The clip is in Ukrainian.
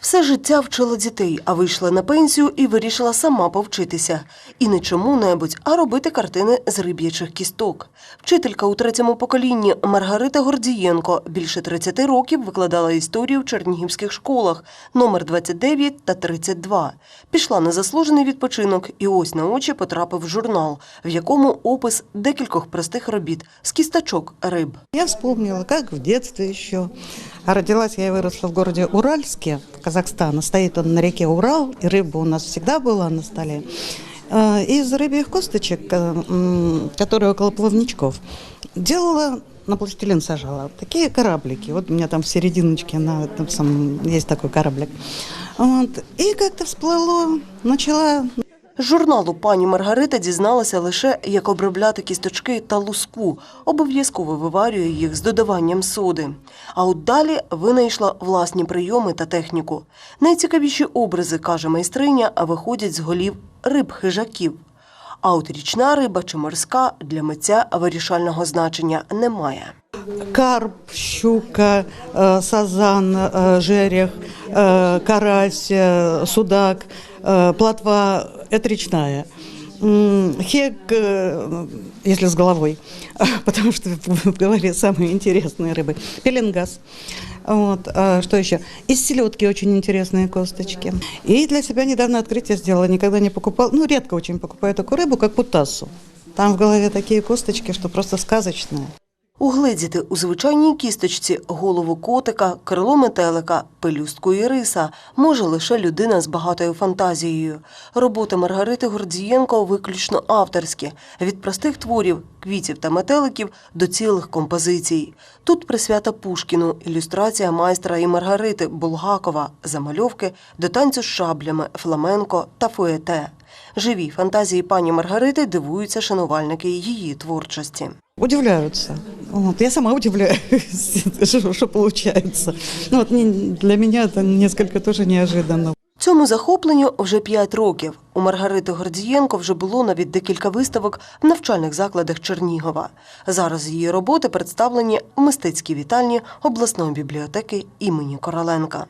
Все життя вчила дітей, а вийшла на пенсію і вирішила сама повчитися. І не чому-небудь, а робити картини з риб'ячих кісток. Вчителька у третьому поколінні Маргарита Гордієнко більше 30 років викладала історію в чернігівських школах номер 29 та 32. Пішла на заслужений відпочинок і ось на очі потрапив журнал, в якому опис декількох простих робіт з кісточок риб. Я вспомнила, как в еще. А родилась я и выросла в городе Уральске, Казахстана. Стоит он на реке Урал, и рыба у нас всегда была на столе. Э, Из рыбьих косточек, э, м, которые около плавничков, делала на пластилин сажала. Такие кораблики. Вот у меня там в серединочке на этом самом есть такой кораблик. Вот. И как-то всплыло, начала з журналу пані Маргарита дізналася лише, як обробляти кісточки та луску. Обов'язково виварює їх з додаванням соди. А от далі винайшла власні прийоми та техніку. Найцікавіші образи, каже майстриня, виходять з голів риб-хижаків. А от річна риба чи морська для митця вирішального значення немає. Карп, щука, э, сазан, э, жерех, э, карась, судак, плотва – это речная. Хек, если с головой, потому что в голове самые интересные рыбы. Пеленгаз. Вот, а что еще? Из селедки очень интересные косточки. И для себя недавно открытие сделала. Никогда не покупала, ну, редко очень покупаю такую рыбу, как путасу. Там в голове такие косточки, что просто сказочные. Угледіти у звичайній кісточці голову котика, крило метелика, пелюстку іриса може лише людина з багатою фантазією. Роботи Маргарити Гордієнко виключно авторські, від простих творів, квітів та метеликів до цілих композицій. Тут присвята Пушкіну, ілюстрація майстра і Маргарити Булгакова, замальовки до танцю з шаблями, фламенко та фуете. Живі фантазії пані Маргарити дивуються шанувальники її творчості. Удивляются. Вот. Я сама удивляюсь, что, что получается. Ну, не- для меня это несколько тоже неожиданно. Цьому захопленню вже 5 років. У Маргарити Гордієнко вже було навіть декілька виставок в навчальних закладах Чернігова. Зараз її роботи представлені в мистецькій вітальні обласної бібліотеки імені Короленка.